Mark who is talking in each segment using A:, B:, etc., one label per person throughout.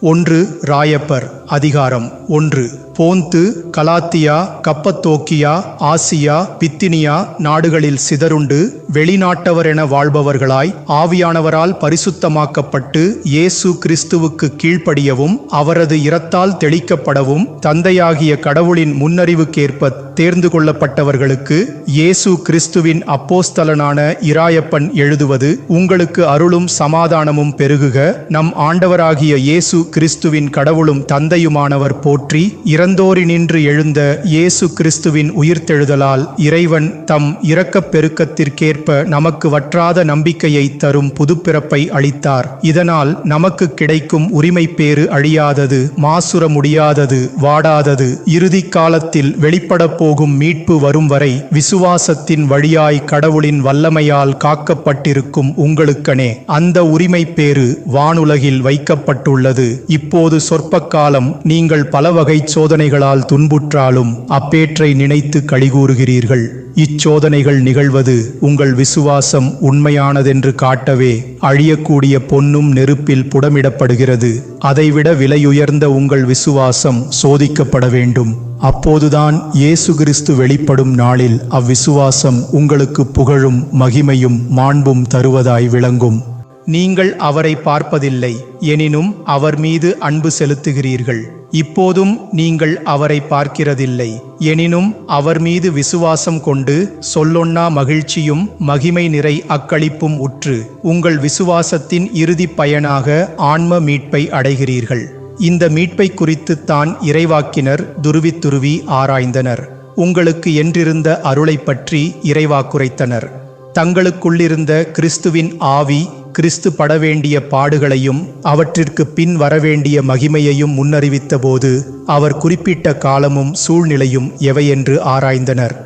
A: ஒன்று ராயப்பர் அதிகாரம் ஒன்று. போந்து கலாத்தியா கப்பத்தோக்கியா ஆசியா பித்தினியா நாடுகளில் சிதறுண்டு வெளிநாட்டவர் என வாழ்பவர்களாய் ஆவியானவரால் பரிசுத்தமாக்கப்பட்டு இயேசு கிறிஸ்துவுக்கு கீழ்ப்படியவும் அவரது இரத்தால் தெளிக்கப்படவும் தந்தையாகிய கடவுளின் முன்னறிவுக்கேற்ப தேர்ந்து கொள்ளப்பட்டவர்களுக்கு இயேசு கிறிஸ்துவின் அப்போஸ்தலனான இராயப்பன் எழுதுவது உங்களுக்கு அருளும் சமாதானமும் பெருகுக. நம் ஆண்டவராகிய இயேசு கிறிஸ்துவின் கடவுளும் தந்தையுமானவர் போற்றி இறந்தோரினின்று எழுந்த இயேசு கிறிஸ்துவின் உயிர்த்தெழுதலால் இறைவன் தம் இரக்கப் பெருக்கத்திற்கேற்ப நமக்கு வற்றாத நம்பிக்கையை தரும் புதுப்பிறப்பை அளித்தார். இதனால் நமக்கு கிடைக்கும் உரிமை பேறு அழியாதது மாசுர முடியாதது வாடாதது. இறுதி காலத்தில் வெளிப்படப் போகும் மீட்பு வரும் வரை விசுவாசத்தின் வழியாய் கடவுளின் வல்லமையால் காக்கப்பட்டிருக்கும் உங்களுக்கனே அந்த உரிமை பேறு வானுலகில் வைக்கப்பட்டுள்ளது. இப்போது சொற்ப காலம் நீங்கள் பல வகை சோதனைகளால் துன்புற்றாலும் அப்பேற்றை நினைத்து கழிகூறுகிறீர்கள். இச்சோதனைகள் நிகழ்வது உங்கள் விசுவாசம் உண்மையானதென்று காட்டவே அழியக்கூடிய பொன்னும் நெருப்பில் புடமிடப்படுகிறது. அதைவிட விலையுயர்ந்த உங்கள் விசுவாசம் சோதிக்கப்பட வேண்டும். அப்போதுதான் இயேசு கிறிஸ்து வெளிப்படும் நாளில் அவ்விசுவாசம் உங்களுக்கு புகழும் மகிமையும் மாண்பும் தருவதாய் விளங்கும். நீங்கள் அவரை பார்ப்பதில்லை எனினும் அவர் மீது அன்பு செலுத்துகிறீர்கள். இப்போதும் நீங்கள் அவரை பார்க்கிறதில்லை எனினும் அவர் மீது விசுவாசம் கொண்டு சொல்லொன்னா மகிழ்ச்சியும் மகிமை நிறை அக்களிப்பும் உற்று உங்கள் விசுவாசத்தின் இறுதிப் பயனாக ஆன்ம மீட்பை அடைகிறீர்கள். இந்த மீட்பை குறித்து தான் இறைவாக்கினர் துருவி துருவி ஆராய்ந்தனர். உங்களுக்கு என்றிருந்த அருளைப் பற்றி இறைவா குறைத்தனர். தங்களுக்குள்ளிருந்த கிறிஸ்துவின் ஆவி கிறிஸ்து பட வேண்டிய பாடுகளையும் அவற்றிற்கு பின் வரவேண்டிய மகிமையையும் முன்னறிவித்தபோது அவர் குறிப்பிட்ட காலமும் சூழ்நிலையும் எவையென்று ஆராய்ந்தனர்.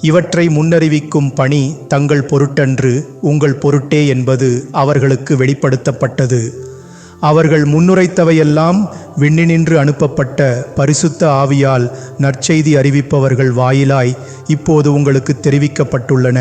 A: இவற்றை முன்னறிவிக்கும் பணி தங்கள் பொருட்டன்று உங்கள் பொருட்டே என்பது அவர்களுக்கு வெளிப்படுத்தப்பட்டது. அவர்கள் முன்னுரைத்தவையெல்லாம் விண்ணினின்று அனுப்பப்பட்ட பரிசுத்த ஆவியால் நற்செய்தி அறிவிப்பவர்கள் வாயிலாய் இப்போது உங்களுக்கு தெரிவிக்கப்பட்டுள்ளன.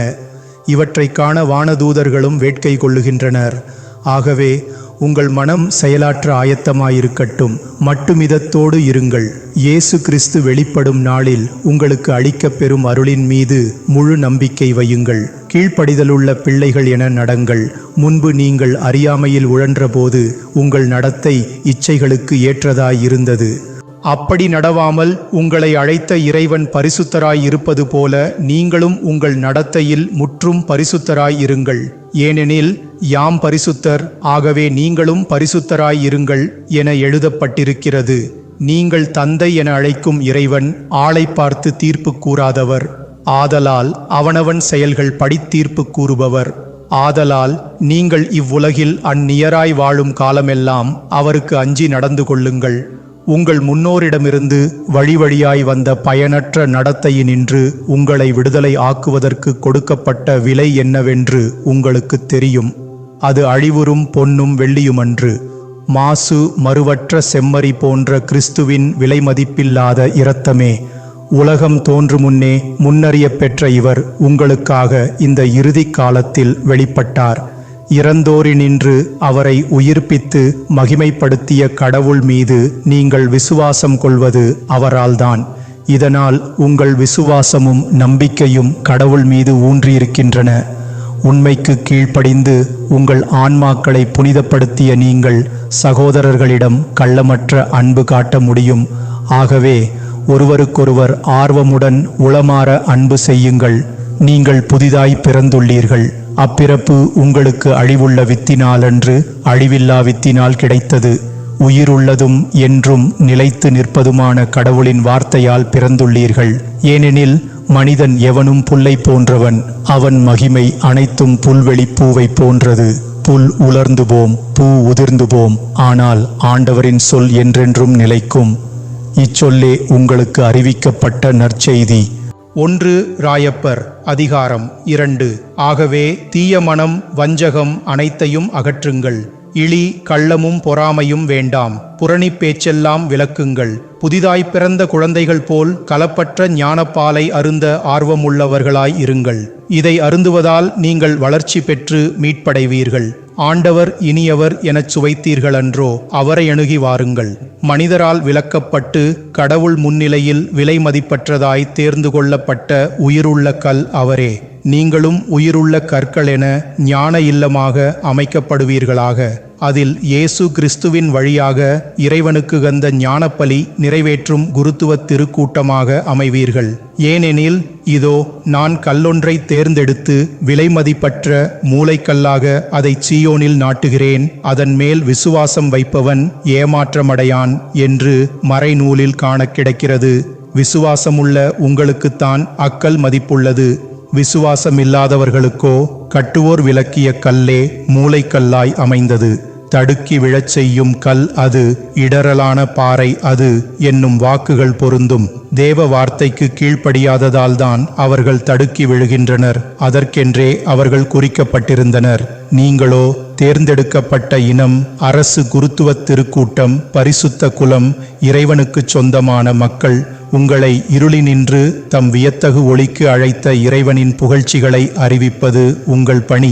A: இவற்றை காண வானதூதர்களும் வேட்கை கொள்ளுகின்றனர். ஆகவே உங்கள் மனம் செயலாற்ற ஆயத்தமாயிருக்கட்டும். மட்டுமிதத்தோடு இருங்கள். இயேசு கிறிஸ்து வெளிப்படும் நாளில் உங்களுக்கு அளிக்கப் பெறும் அருளின் மீது முழு நம்பிக்கை வையுங்கள். கீழ்ப்படிதலுள்ள பிள்ளைகள் என நடங்கள். முன்பு நீங்கள் அறியாமையில் உழன்றபோது உங்கள் நடத்தை இச்சைகளுக்கு ஏற்றதாய் இருந்தது அப்படி நடவாமல் உங்களை அழைத்த இறைவன் பரிசுத்தராய் இருப்பது போல நீங்களும் உங்கள் நடத்தையில் முற்றும் பரிசுத்தராய் இருங்கள் ஏனெனில் யாம் பரிசுத்தர் ஆகவே நீங்களும் பரிசுத்தராய் இருங்கள் என எழுதப்பட்டிருக்கிறது. நீங்கள் தந்தை என அழைக்கும் இறைவன் ஆளை பார்த்து தீர்ப்பு கூறாதவர். ஆதலால் அவனவன் செயல்கள் படித்தீர்ப்பு கூறுபவர். ஆதலால் நீங்கள் இவ்வுலகில் அந்நியராய் வாழும் காலமெல்லாம் அவருக்கு அஞ்சி நடந்து கொள்ளுங்கள். உங்கள் முன்னோரிடமிருந்து வழி வழியாய் வந்த பயனற்ற நடத்தையினின்று உங்களை விடுதலை ஆக்குவதற்கு கொடுக்கப்பட்ட விலை என்னவென்று உங்களுக்கு தெரியும். அது அழிவுறும் பொன்னும் வெள்ளியுமன்று. மாசு மறுவற்ற செம்மறி போன்ற கிறிஸ்துவின் விலைமதிப்பில்லாத இரத்தமே. உலகம் தோன்று முன்னே முன்னறிய பெற்ற இவர் உங்களுக்காக இந்த இறுதி காலத்தில் வெளிப்பட்டார். இறந்தோரினின்று அவரை உயிர்ப்பித்து மகிமைப்படுத்திய கடவுள் மீது நீங்கள் விசுவாசம் கொள்வது அவரால்தான். இதனால் உங்கள் விசுவாசமும் நம்பிக்கையும் கடவுள் மீது ஊன்றியிருக்கின்றன. உண்மைக்கு கீழ்ப்படிந்து உங்கள் ஆன்மாக்களை புனிதப்படுத்திய நீங்கள் சகோதரர்களிடம் கள்ளமற்ற அன்பு காட்ட முடியும். ஆகவே ஒருவருக்கொருவர் ஆர்வமுடன் உளமாற அன்பு செய்யுங்கள். நீங்கள் புதிதாய் பிறந்துள்ளீர்கள். அப்பிறப்பு உங்களுக்கு அழிவுள்ள வித்தினாலன்று அழிவில்லா வித்தினால் கிடைத்தது. உயிருள்ளதும் என்றும் நிலைத்து நிற்பதுமான கடவுளின் வார்த்தையால் பிறந்துள்ளீர்கள். ஏனெனில் மனிதன் எவனும் புல்லை போன்றவன். அவன் மகிமை அனைத்தும் புல்வெளி பூவை போன்றது. புல் உலர்ந்து போம் பூ உதிர்ந்து போம் ஆனால் ஆண்டவரின் சொல் என்றென்றும் நிலைக்கும். இச்சொல்லே உங்களுக்கு அறிவிக்கப்பட்ட நற்செய்தி. ஒன்று ராயப்பர் அதிகாரம் இரண்டு. ஆகவே தீய மனம் வஞ்சகம் அனைத்தையும் அகற்றுங்கள். இழி கள்ளமும் பொறாமையும் வேண்டாம். புறணிப் பேச்செல்லாம் விளக்குங்கள். புதிதாய் பிறந்த குழந்தைகள் போல் கலப்பற்ற ஞானப்பாலை அருந்த ஆர்வமுள்ளவர்களாய் இருங்கள். இதை அருந்துவதால் நீங்கள் வளர்ச்சி பெற்று மீட்படைவீர்கள். ஆண்டவர் இனியவர் எனச் சுவைத்தீர்களன்றோ அவரை அணுகி வாருங்கள். மனிதரால் விலக்கப்பட்டு கடவுள் முன்னிலையில் விலை மதிப்பற்றதாய் தேர்ந்து கொள்ளப்பட்ட உயிருள்ள கல் அவரே. நீங்களும் உயிருள்ள கற்கள் என ஞான இல்லமாக அமைக்கப்படுவீர்களாக. அதில் இயேசு கிறிஸ்துவின் வழியாக இறைவனுக்கு கந்த ஞானப்பலி நிறைவேற்றும் குருத்துவ திருக்கூட்டமாக அமைவீர்கள். ஏனெனில் இதோ நான் கல்லொன்றை தேர்ந்தெடுத்து விலைமதிப்பற்ற மூளைக்கல்லாக அதை சீயோனில் நாட்டுகிறேன். அதன் மேல் விசுவாசம் வைப்பவன் ஏமாற்றமடையான் என்று மறைநூலில் காண கிடைக்கிறது. விசுவாசமுள்ள உங்களுக்குத்தான் அக்கல் மதிப்புள்ளது. விசுவாசமில்லாதவர்களுக்கோ கட்டுவோர் விளக்கிய கல்லே மூளைக்கல்லாய் அமைந்தது. தடுக்கி விழச் செய்யும் கல் அது இடரலான பாறை அது என்னும் வாக்குகள் பொருந்தும். தேவ வார்த்தைக்கு கீழ்ப்படியாததால்தான் அவர்கள் தடுக்கி விழுகின்றனர். அதற்கென்றே அவர்கள் குறிக்கப்பட்டிருந்தனர். நீங்களோ தேர்ந்தெடுக்கப்பட்ட இனம் அரசு குருத்துவ திருக்கூட்டம் பரிசுத்த குலம் இறைவனுக்குச் சொந்தமான மக்கள் உங்களை இருளினின்று தம் வியத்தகு ஒளிக்கு அழைத்த இறைவனின் புகழ்ச்சிகளை அறிவிப்பது உங்கள் பணி.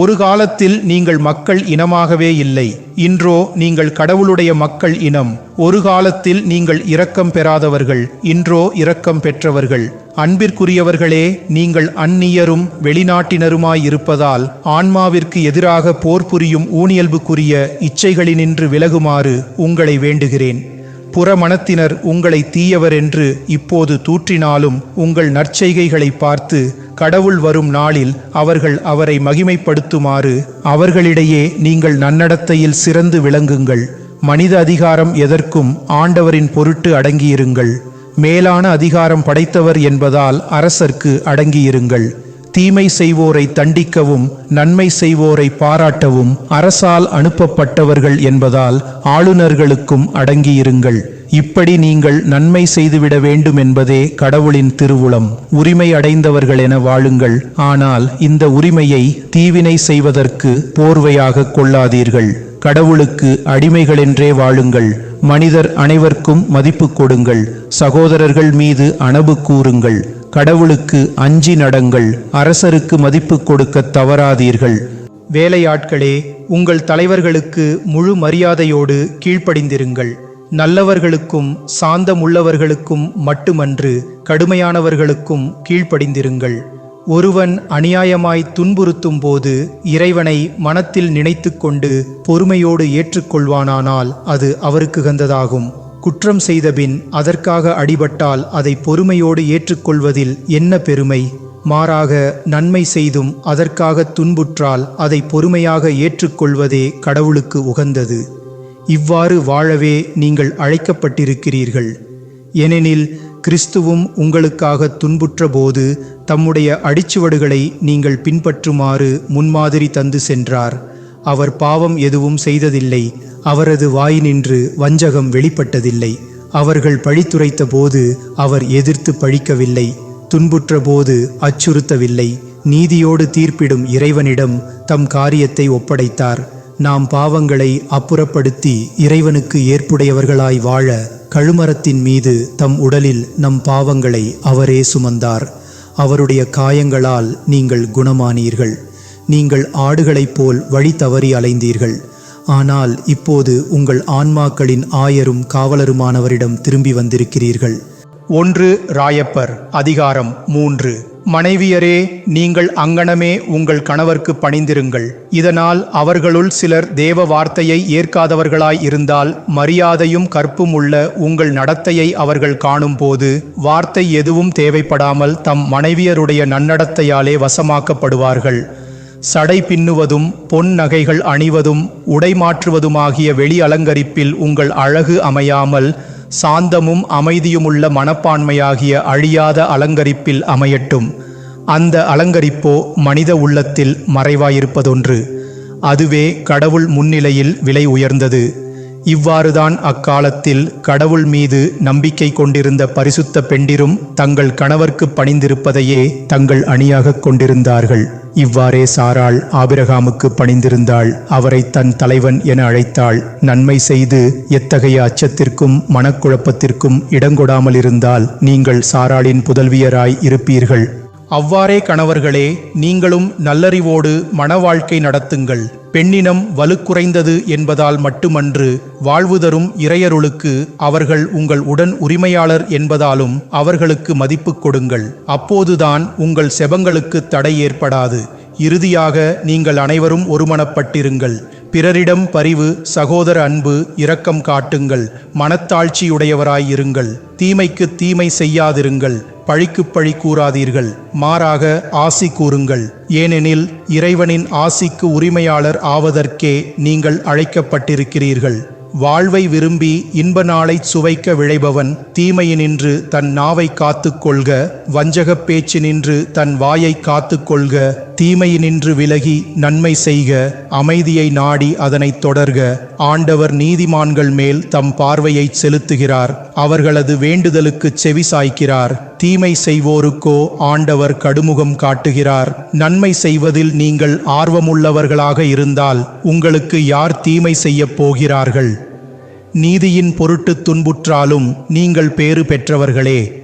A: ஒரு காலத்தில் நீங்கள் மக்கள் இனமாகவே இல்லை. இன்றோ நீங்கள் கடவுளுடைய மக்கள் இனம். ஒரு காலத்தில் நீங்கள் இரக்கம் பெறாதவர்கள். இன்றோ இரக்கம் பெற்றவர்கள். அன்பிற்குரியவர்களே நீங்கள் அந்நியரும் வெளிநாட்டினருமாயிருப்பதால் ஆன்மாவிற்கு எதிராக போர் புரியும் ஊனியல்புக்குரிய இச்சைகளினின்று விலகுமாறு உங்களை வேண்டுகிறேன். புறமணத்தினர் உங்களை தீயவர் என்று இப்போது தூற்றினாலும் உங்கள் நற்செய்கைகளை பார்த்து கடவுள் வரும் நாளில் அவர்கள் அவரை மகிமைப்படுத்துமாறு அவர்களிடையே நீங்கள் நன்னடத்தையில் சிறந்து விளங்குங்கள். மனித அதிகாரம் எதற்கும் ஆண்டவரின் பொருட்டு அடங்கியிருங்கள். மேலான அதிகாரம் படைத்தவர் என்பதால் அரசர்க்கு அடங்கியிருங்கள். தீமை செய்வோரை தண்டிக்கவும் நன்மை செய்வோரை பாராட்டவும் அரசால் அனுப்பப்பட்டவர்கள் என்பதால் ஆளுநர்களுக்கும் அடங்கியிருங்கள். இப்படி நீங்கள் நன்மை செய்துவிட வேண்டும் என்பதே கடவுளின் திருவுளம். உரிமை அடைந்தவர்கள் என வாழுங்கள். ஆனால் இந்த உரிமையை தீவினை செய்வதற்கு போர்வையாக கொள்ளாதீர்கள். கடவுளுக்கு அடிமைகளென்றே வாழுங்கள். மனிதர் அனைவருக்கும் மதிப்பு கொடுங்கள். சகோதரர்கள் மீது அனபு கூறுங்கள். கடவுளுக்கு அஞ்சி நடங்கள் அரசருக்கு மதிப்பு கொடுக்க தவறாதீர்கள். வேலையாட்களே உங்கள் தலைவர்களுக்கு முழு மரியாதையோடு கீழ்ப்படிந்திருங்கள். நல்லவர்களுக்கும் சாந்தமுள்ளவர்களுக்கும் மட்டுமன்று கடுமையானவர்களுக்கும் கீழ்ப்படிந்திருங்கள். ஒருவன் அநியாயமாய் துன்புறுத்தும் போது இறைவனை மனத்தில் நினைத்துக்கொண்டு பொறுமையோடு ஏற்றுக்கொள்வானானால் அது அவருக்கு கந்ததாகும் குற்றம் செய்தபின் அதற்காக அடிபட்டால் அதை பொறுமையோடு ஏற்றுக்கொள்வதில் என்ன பெருமை? மாறாக நன்மை செய்தும் அதற்காக துன்புற்றால் அதை பொறுமையாக ஏற்றுக்கொள்வதே கடவுளுக்கு உகந்தது. இவ்வாறு வாழவே நீங்கள் அழைக்கப்பட்டிருக்கிறீர்கள். ஏனெனில் கிறிஸ்துவும் உங்களுக்காக துன்புற்ற போது தம்முடைய அடிச்சுவடுகளை நீங்கள் பின்பற்றுமாறு முன்மாதிரி தந்து சென்றார். அவர் பாவம் எதுவும் செய்ததில்லை. அவரது வாயினின்று வஞ்சகம் வெளிப்பட்டதில்லை. அவர்கள் பழித்துரைத்த போது அவர் எதிர்த்து பழிக்கவில்லை. துன்புற்ற போது அச்சுறுத்தவில்லை. நீதியோடு தீர்ப்பிடும் இறைவனிடம் தம் காரியத்தை ஒப்படைத்தார். நாம் பாவங்களை அப்புறப்படுத்தி இறைவனுக்கு ஏற்புடையவர்களாய் வாழ கழுமரத்தின் மீது தம் உடலில் நம் பாவங்களை அவரே சுமந்தார். அவருடைய காயங்களால் நீங்கள் குணமானீர்கள். நீங்கள் ஆடுகளைப் போல் வழி தவறி அலைந்தீர்கள். ஆனால் இப்போது உங்கள் ஆன்மாக்களின் ஆயரும் காவலருமானவரிடம் திரும்பி வந்திருக்கிறீர்கள். ஒன்று ராயப்பர் அதிகாரம் மூன்று. மனைவியரே நீங்கள் அங்கனமே உங்கள் கணவர்க்கு பணிந்திருங்கள். இதனால் அவர்களுள் சிலர் தேவ வார்த்தையை ஏற்காதவர்களாய் இருந்தால் மரியாதையும் கற்பும் உள்ள உங்கள் நடத்தையை அவர்கள் காணும்போது வார்த்தை எதுவும் தேவைப்படாமல் தம் மனைவியருடைய நன்னடத்தையாலே வசமாக்கப்படுவார்கள். சடை பின்னுவதும் பொன் நகைகள் அணிவதும் உடை மாற்றுவதுமாகிய வெளி அலங்கரிப்பில் உங்கள் அழகு அமையாமல் சாந்தமும் அமைதியுமுள்ள மனப்பான்மையாகிய அழியாத அலங்கரிப்பில் அமையட்டும். அந்த அலங்கரிப்போ மனித உள்ளத்தில் மறைவாயிருப்பதொன்று. அதுவே கடவுள் முன்னிலையில் விலை உயர்ந்தது. இவ்வாறுதான் அக்காலத்தில் கடவுள் மீது நம்பிக்கை கொண்டிருந்த பரிசுத்த பெண்டிரும் தங்கள் கணவர்க்கு பணிந்திருப்பதையே தங்கள் அணியாகக் கொண்டிருந்தார்கள். இவ்வாறே சாராள் ஆபிரகாமுக்கு பணிந்திருந்தாள். அவரை தன் தலைவன் என அழைத்தாள். நன்மை செய்து எத்தகைய அச்சத்திற்கும் மனக்குழப்பத்திற்கும் இடங்கொடாமல் இருந்தால் நீங்கள் சாராளின் புதல்வியராய் இருப்பீர்கள். அவ்வாறே கணவர்களே நீங்களும் நல்லறிவோடு மணவாழ்க்கை நடத்துங்கள். பெண்ணினம் வலுக்குறைந்தது என்பதால் மட்டுமன்று வாழ்வு தரும் இறையருளுக்கு அவர்கள் உங்கள் உடன் உரிமையாளர் என்பதாலும் அவர்களுக்கு மதிப்பு கொடுங்கள். அப்போதுதான் உங்கள் செபங்களுக்கு தடை ஏற்படாது. இறுதியாக நீங்கள் அனைவரும் ஒருமனப்பட்டிருங்கள். பிறரிடம் பரிவு சகோதர அன்பு இரக்கம் காட்டுங்கள். மனத்தாழ்ச்சியுடையவராயிருங்கள். தீமைக்கு தீமை செய்யாதிருங்கள். பழிக்கு பழி கூறாதீர்கள். மாறாக ஆசி கூறுங்கள். ஏனெனில் இறைவனின் ஆசிக்கு உரிமையாளர் ஆவதற்கே நீங்கள் அழைக்கப்பட்டிருக்கிறீர்கள். வாழ்வை விரும்பி இன்ப நாளைச் சுவைக்க விழைபவன் தீமையினின்று தன் நாவை காத்துக் கொள்க வஞ்சகப் பேச்சினின்று தன் வாயை காத்துக் கொள்க தீமையினின்று விலகி நன்மை செய்க அமைதியை நாடி அதனைத் தொடர்க. ஆண்டவர் நீதிமான்கள் மேல் தம் பார்வையை செலுத்துகிறார். அவர்களது வேண்டுதலுக்குச் செவி சாய்க்கிறார். தீமை செய்வோருக்கோ ஆண்டவர் கடுமுகம் காட்டுகிறார். நன்மை செய்வதில் நீங்கள் ஆர்வமுள்ளவர்களாக இருந்தால் உங்களுக்கு யார் தீமை செய்யப் போகிறார்கள்? நீதியின் பொருட்டு துன்புற்றாலும் நீங்கள் பேறு பெற்றவர்களே.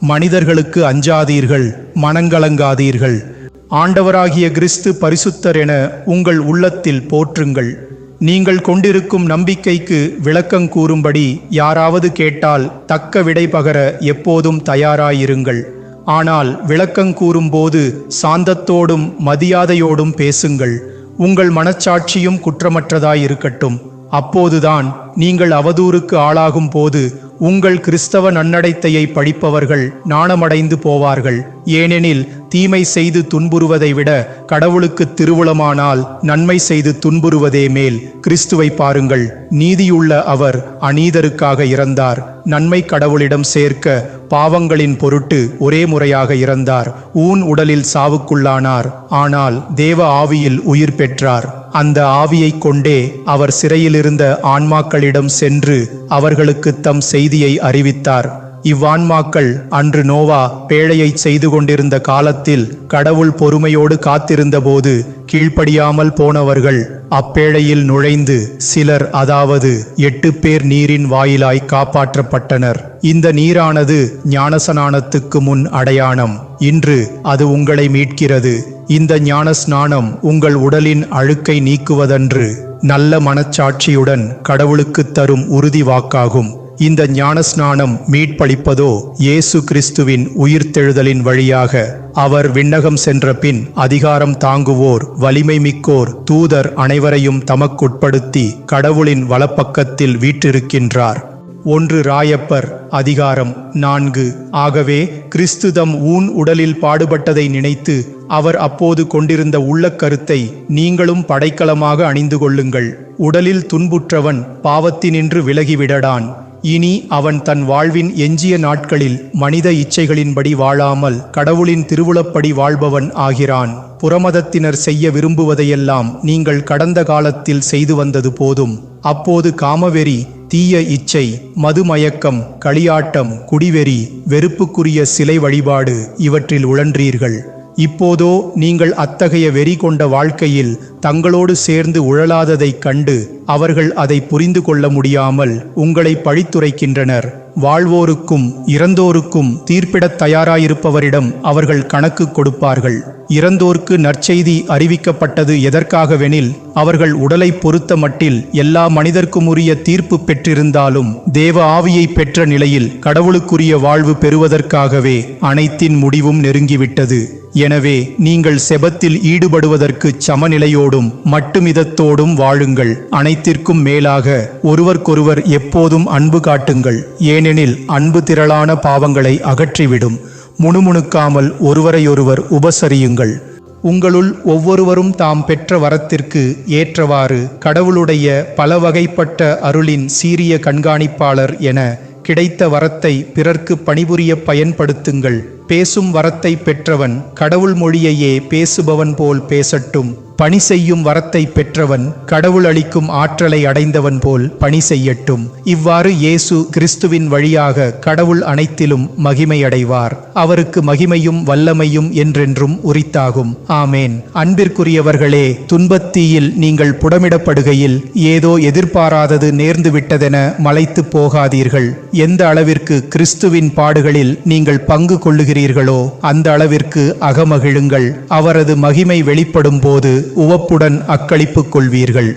A: மனிதர்களுக்கு அஞ்சாதீர்கள் மனங்கலங்காதீர்கள். ஆண்டவராகிய கிறிஸ்து பரிசுத்தர் என உங்கள் உள்ளத்தில் போற்றுங்கள். நீங்கள் கொண்டிருக்கும் நம்பிக்கைக்கு விளக்கங் கூறும்படி யாராவது கேட்டால் தக்க விடை பகர எப்போதும் தயாராயிருங்கள். ஆனால் விளக்கங் கூறும்போது சாந்தத்தோடும் மதியாதையோடும் பேசுங்கள். உங்கள் மனச்சாட்சியும் குற்றமற்றதாயிருக்கட்டும். அப்போதுதான் நீங்கள் அவதூறுக்கு ஆளாகும் போது உங்கள் கிறிஸ்தவ நன்னடைத்தையை படிப்பவர்கள் நாணமடைந்து போவார்கள். ஏனெனில் தீமை செய்து துன்புறுவதை விட கடவுளுக்கு திருவுளமானால் நன்மை செய்து துன்புறுவதே மேல் கிறிஸ்துவை பாருங்கள். நீதியுள்ள அவர் அநீதருக்காக இறந்தார். நன்மை கடவுளிடம் சேர்க்க பாவங்களின் பொருட்டு ஒரே முறையாக இறந்தார். ஊன் உடலில் சாவுக்குள்ளானார். ஆனால் தேவ ஆவியில் உயிர் பெற்றார். அந்த ஆவியைக் கொண்டே அவர் சிறையிலிருந்த ஆன்மாக்களிடம் சென்று அவர்களுக்கு தம் செய்தியை அறிவித்தார். இவ்வான்மாக்கள் அன்று நோவா பேழையைச் செய்து கொண்டிருந்த காலத்தில் கடவுள் பொறுமையோடு காத்திருந்தபோது கீழ்ப்படியாமல் போனவர்கள் அப்பேழையில் நுழைந்து சிலர் அதாவது எட்டு பேர் நீரின் வாயிலாய் காப்பாற்றப்பட்டனர். இந்த நீரானது ஞானசனானத்துக்கு முன் அடையாளம் இன்று அது உங்களை மீட்கிறது. இந்த ஞானஸ்நானம் உங்கள் உடலின் அழுக்கை நீக்குவதன்று நல்ல மனச்சாட்சியுடன் கடவுளுக்கு தரும் உறுதி வாக்காகும். இந்த ஞானஸ்நானம் மீட்பளிப்பதோ இயேசு கிறிஸ்துவின் உயிர்த்தெழுதலின் வழியாக. அவர் விண்ணகம் சென்ற பின் அதிகாரம் தாங்குவோர் வலிமை மிக்கோர் தூதர் அனைவரையும் தமக்குட்படுத்தி கடவுளின் வலப்பக்கத்தில் வீற்றிருக்கின்றார். ஒன்று ராயப்பர் அதிகாரம் நான்கு. ஆகவே கிறிஸ்துதம் ஊன் உடலில் பாடுபட்டதை நினைத்து அவர் அப்போது கொண்டிருந்த உள்ளக்கருத்தை நீங்களும் படைக்கலமாக அணிந்து கொள்ளுங்கள். உடலில் துன்புற்றவன் பாவத்தினின்று விலகிவிடடான். இனி அவன் தன் வாழ்வின் எஞ்சிய நாட்களில் மனித இச்சைகளின்படி வாழாமல் கடவுளின் திருவுளப்படி வாழ்பவன் ஆகிறான். புறமதத்தினர் செய்ய விரும்புவதையெல்லாம் நீங்கள் கடந்த காலத்தில் செய்து வந்தது போதும். அப்போது காமவெறி தீய இச்சை மதுமயக்கம் களியாட்டம் குடிவெறி வெறுப்புக்குரிய சிலை வழிபாடு இவற்றில் உழன்றீர்கள். இப்போதோ நீங்கள் அத்தகைய வெறி கொண்ட வாழ்க்கையில் தங்களோடு சேர்ந்து உழலாததைக் கண்டு அவர்கள் அதை புரிந்து கொள்ள முடியாமல் உங்களை பழித்துரைக்கின்றனர். வாழ்வோருக்கும் இறந்தோருக்கும் தீர்ப்பிடத் தயாராயிருப்பவரிடம் அவர்கள் கணக்கு கொடுப்பார்கள். இறந்தோர்க்கு நற்செய்தி அறிவிக்கப்பட்டது எதற்காகவெனில் அவர்கள் உடலை பொறுத்த மட்டில் எல்லா மனிதர்க்கும் உரிய தீர்ப்பு பெற்றிருந்தாலும் தேவ ஆவியை பெற்ற நிலையில் கடவுளுக்குரிய வாழ்வு பெறுவதற்காகவே அனைத்தின் முடிவும் நெருங்கிவிட்டது. எனவே நீங்கள் செபத்தில் ஈடுபடுவதற்கு சமநிலையோடும் மட்டுமிதத்தோடும் வாழுங்கள். அனைத்திற்கும் மேலாக ஒருவருக்கொருவர் எப்போதும் அன்பு காட்டுங்கள். ஏனெனில் அன்பு திரளான பாவங்களை அகற்றிவிடும். முணுமுணுக்காமல் ஒருவரையொருவர் உபசரியுங்கள். உங்களுள் ஒவ்வொருவரும் தாம் பெற்ற வரத்திற்கு ஏற்றவாறு கடவுளுடைய பல வகைப்பட்ட அருளின் சீரிய கண்காணிப்பாளர் என கிடைத்த வரத்தை பிறர்க்கு பணிபுரிய பயன்படுத்துங்கள். பேசும் வரத்தை பெற்றவன் கடவுள் மொழியையே பேசுபவன் போல் பேசட்டும். பணி செய்யும் வரத்தை பெற்றவன் கடவுள் அளிக்கும் ஆற்றலை அடைந்தவன் போல் பணி செய்யட்டும். இவ்வாறு இயேசு கிறிஸ்துவின் வழியாக கடவுள் அனைத்திலும் மகிமையடைவார். அவருக்கு மகிமையும் வல்லமையும் என்றென்றும் உரித்தாகும். ஆமேன். அன்பிற்குரியவர்களே துன்பத்தீயில் நீங்கள் புடமிடப்படுகையில் ஏதோ எதிர்பாராதது நேர்ந்து விட்டதென மலைத்து போகாதீர்கள். எந்த அளவிற்கு கிறிஸ்துவின் பாடுகளில் நீங்கள் பங்கு கொள்ளுகிறீர்கள் விரும்புகிறீர்களோ அந்த அளவிற்கு அகமகிழுங்கள். அவரது மகிமை வெளிப்படும் போது உவப்புடன் அக்களிப்புக் கொள்வீர்கள்.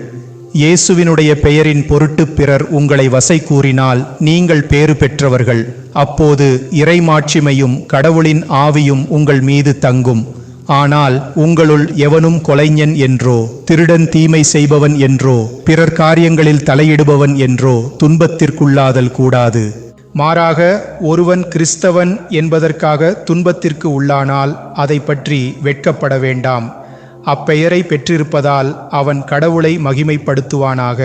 A: இயேசுவினுடைய பெயரின் பொருட்டு பிறர் உங்களை வசை கூறினால் நீங்கள் பேறு பெற்றவர்கள். அப்போது இறைமாட்சிமையும் கடவுளின் ஆவியும் உங்கள் மீது தங்கும். ஆனால் உங்களுள் எவனும் கொலைஞன் என்றோ திருடன் தீமை செய்பவன் என்றோ பிறர் காரியங்களில் தலையிடுபவன் என்றோ துன்பத்திற்குள்ளாதல் கூடாது. மாறாக ஒருவன் கிறிஸ்தவன் என்பதற்காக துன்பத்திற்கு உள்ளானால் அதை பற்றி வெட்கப்பட வேண்டாம். அப்பெயரை பெற்றிருப்பதால் அவன் கடவுளை மகிமைப்படுத்துவானாக.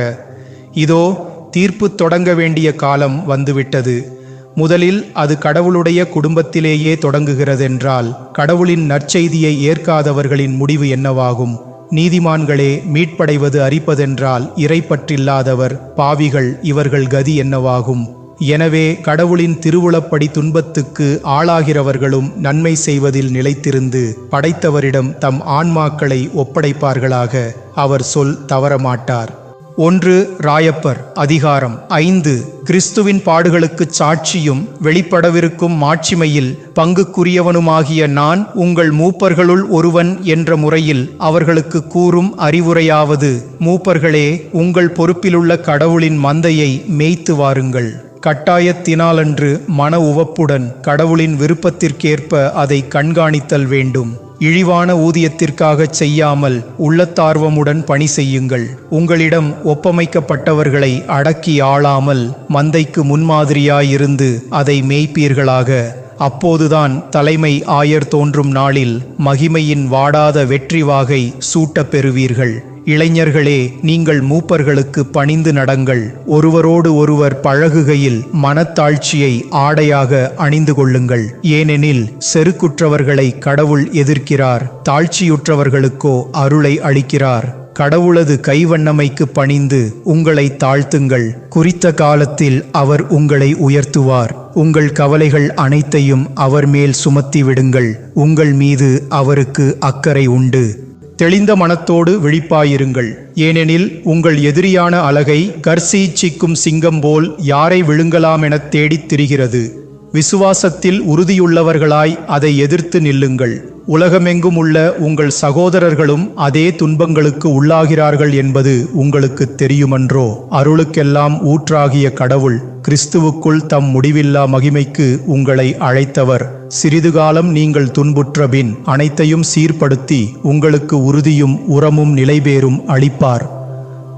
A: இதோ தீர்ப்பு தொடங்க வேண்டிய காலம் வந்துவிட்டது. முதலில் அது கடவுளுடைய குடும்பத்திலேயே தொடங்குகிறதென்றால் கடவுளின் நற்செய்தியை ஏற்காதவர்களின் முடிவு என்னவாகும்? நீதிமான்களே மீட்படைவது அரிப்பதென்றால் இறைப்பற்றில்லாதவர் பாவிகள் இவர்கள் கதி என்னவாகும்? எனவே கடவுளின் திருவுளப்படி துன்பத்துக்கு ஆளாகிறவர்களும் நன்மை செய்வதில் நிலைத்திருந்து படைத்தவரிடம் தம் ஆன்மாக்களை ஒப்படைப்பார்களாக அவர் சொல் தவறமாட்டார். ஒன்று ராயப்பர் அதிகாரம் ஐந்து. கிறிஸ்துவின் பாடுகளுக்குச் சாட்சியும் வெளிப்படவிருக்கும் மாட்சிமையில் பங்குக்குரியவனுமாகிய நான் உங்கள் மூப்பர்களுள் ஒருவன் என்ற முறையில் அவர்களுக்கு கூறும் அறிவுரையாவது மூப்பர்களே உங்கள் பொறுப்பிலுள்ள கடவுளின் மந்தையை மேய்த்து வாருங்கள். கட்டாயத்தினாலன்று மன உவப்புடன் கடவுளின் விருப்பத்திற்கேற்ப அதை கண்காணித்தல் வேண்டும். இழிவான ஊதியத்திற்காகச் செய்யாமல் உள்ளத்தார்வமுடன் பணி செய்யுங்கள். உங்களிடம் ஒப்பமைக்கப்பட்டவர்களை அடக்கி ஆளாமல் மந்தைக்கு முன்மாதிரியாயிருந்து அதை மேய்ப்பீர்களாக. அப்போதுதான் தலைமை ஆயர் தோன்றும் நாளில் மகிமையின் வாடாத வெற்றி வாகை சூட்டப் பெறுவீர்கள். இளைஞர்களே நீங்கள் மூப்பர்களுக்கு பணிந்து நடங்கள். ஒருவரோடு ஒருவர் பழகுகையில் மனத்தாழ்ச்சியை ஆடையாக அணிந்து கொள்ளுங்கள். ஏனெனில் செருக்குற்றவர்களை கடவுள் எதிர்க்கிறார் தாழ்ச்சியுற்றவர்களுக்கோ அருளை அளிக்கிறார். கடவுளது கைவண்ணமைக்கு பணிந்து உங்களை தாழ்த்துங்கள். குறித்த காலத்தில் அவர் உங்களை உயர்த்துவார். உங்கள் கவலைகள் அனைத்தையும் அவர் மேல் சுமத்தி விடுங்கள் உங்கள் மீது அவருக்கு அக்கறை உண்டு. தெளிந்த மனத்தோடு விழிப்பாயிருங்கள். ஏனெனில் உங்கள் எதிரியான அலகை கர்சீச்சிக்கும் சிங்கம் போல் யாரை விழுங்கலாம் எனத் தேடித் திரிகிறது. விசுவாசத்தில் உறுதியுள்ளவர்களாய் அதை எதிர்த்து நில்லுங்கள். உலகமெங்கும் உள்ள உங்கள் சகோதரர்களும் அதே துன்பங்களுக்கு உள்ளாகிறார்கள் என்பது உங்களுக்கு தெரியுமன்றோ? அருளுக்கெல்லாம் ஊற்றாகிய கடவுள் கிறிஸ்துவுக்குள் தம் முடிவில்லா மகிமைக்கு உங்களை அழைத்தவர். சிறிது காலம் நீங்கள் துன்புற்ற பின் அனைத்தையும் சீர்படுத்தி உங்களுக்கு உறுதியும் உரமும் நிலைபேறும் அளிப்பார்.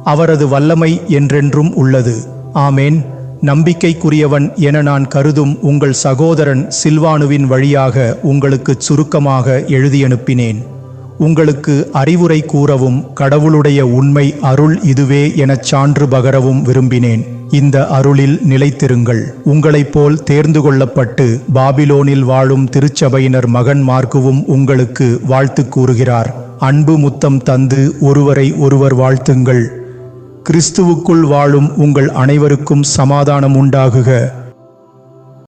A: அவரது வல்லமை என்றென்றும் உள்ளது. ஆமேன். நம்பிக்கைக்குரியவன் என நான் கருதும் உங்கள் சகோதரன் சில்வானுவின் வழியாக உங்களுக்குச் சுருக்கமாக எழுதியனுப்பினேன். உங்களுக்கு அறிவுரை கூறவும் கடவுளுடைய உண்மை அருள் இதுவே எனச் சான்று பகரவும் விரும்பினேன். இந்த அருளில் நிலைத்திருங்கள். உங்களைப் போல் தேர்ந்து கொள்ளப்பட்டு பாபிலோனில் வாழும் திருச்சபையினர் மகன் மார்க்குவும் உங்களுக்கு வாழ்த்து கூறுகிறார். அன்பு முத்தம் தந்து ஒருவரை ஒருவர் வாழ்த்துங்கள். கிறிஸ்துவுக்குள் வாழும் உங்கள் அனைவருக்கும் சமாதானம் உண்டாகுக.